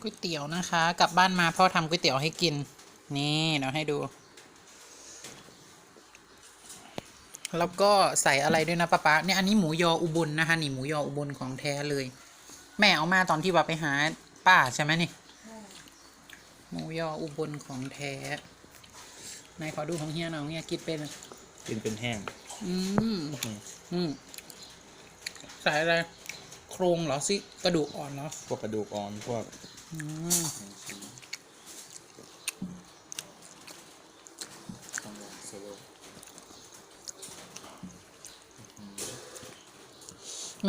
ก๋วยเตี๋ยวนะคะ กลับบ้านมาพ่อทำก๋วยเตี๋ยวให้กิน นี่เดี๋ยวให้ดู แล้วก็ใส่อะไรด้วยนะป้าป๊าเนี่ยอันนี้หมูยออุบลนะคะนี่หมูยออุบลของแท้เลย แม่เอามาตอนที่ว่าไปหาป้าใช่ไหมนี่หมูยออุบลของแท้ไหนขอดูของเฮียหน่อยของเฮียกินเป็นกินเป็นแห้ง อืมนี่อืมใส่อะไรโครงเหรอสิกระดูกอ่อนเหรอพวกกระดูกอ่อนพวกอืม แม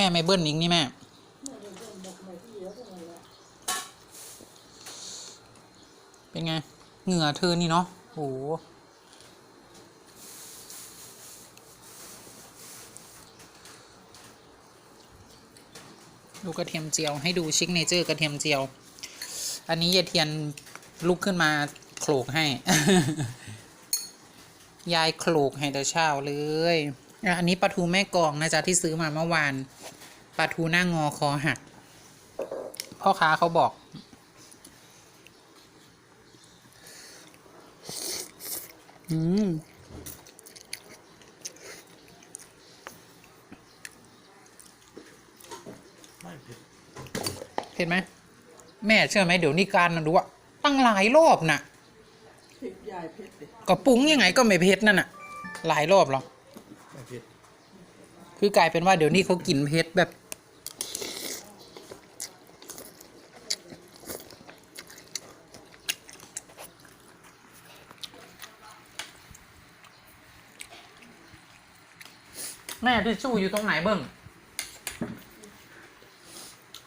่ไม่เบิ้ลอีกนี่แม่ เป็นไง เหงื่อเธอนี่เนาะโหดูกระเทียมเจียวให้ดูชิคเนเจอร์กระเทียมเจียว อันนี้ยายเทียนลุกขึ้นมาโขลกให้ ยายโขลกให้แต่เช้าเลยอันนี้ปลาทูแม่กองนะจ๊ะที่ซื้อมาเมื่อวานปลาทูหน้างอคอหัก พ่อค้าเขาบอก อืมไม่เผ็ดเห็นไหม แม่เชื่อไหมเดี๋ยวนี้การนะดูว่าตั้งหลายรอบน่ะพริกยายเผ็ดดิก็ปรุงยังไงก็ไม่เผ็ดนั่นน่ะ หลายรอบหรอกไม่เผ็ดคือกลายเป็นว่าเดี๋ยวนี้เขากินเผ็ดแบบ แม่ทิชชู่อยู่ตรงไหนเบิ้ง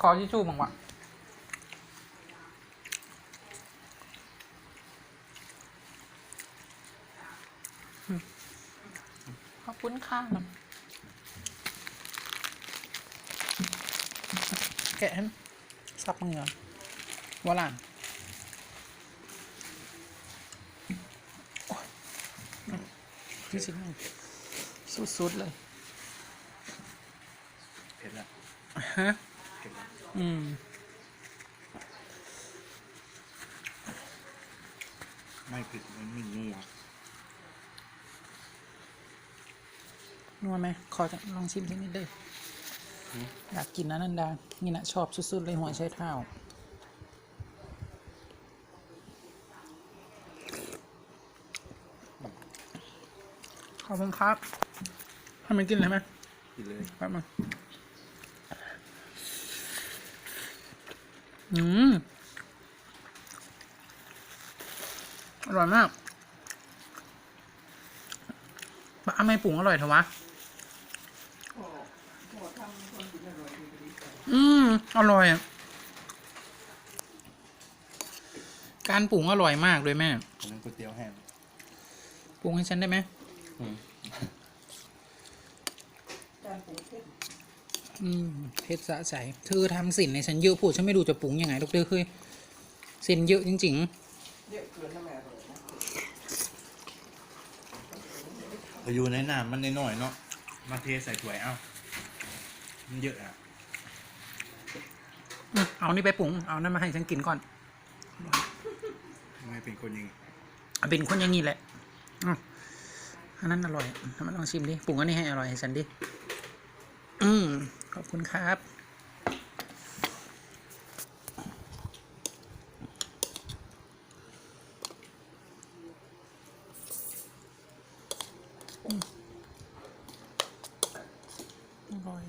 ขอทิชชู่บ้างวะ ขอบคุณค่ะแกะให้ซับเหงื่อวะล่ะโอ๊ยพี่สิสุดๆเลยเผ็ดละฮะเผ็ดละอืมไม่เผ็ดมันไม่นัว นัวไหมขอจะลองชิมทีนิดเด้ออยากกินนะนันดา นี่นะชอบสุดๆเลยหัวไชเท้าขอบคุณครับให้มันกินเลยไหมกินเลยแป๊บนึงอืม อร่อยมากบะไม่ปรุงอร่อยเถอะวะ พ่อพ่อทำคนกินอร่อยดีดี อืม อร่อยอะการปรุงอร่อยมากเลยแม่อันนั้นก๋วยเตี๋ยวแห้งปรุงให้ฉันได้ไหมอืมจานปรุงเผ็ดอืมเพชรสะใจเธอทำสินในฉันเยอะพูดฉันไม่ดูจะปรุงยังไงลูกเด้อคือสินเยอะจริงเยอะเกินนะแม่เลยนะพออยู่ในน้ำมันน้อยๆเนาะมาเทใส่ถ้วยเอ้ามันเยอะอะๆอืม เอานี่ไปปรุง เอานั่นมาให้ฉันกินก่อนไม่เป็นคนอยังเอาเป็นคนอย่างนี้แหละอืมอันนั้นอร่อยทำไมลองชิมดิ ปรุงอันนี้ให้อร่อยให้ฉันดิ อืมขอบคุณครับอืมอร่อย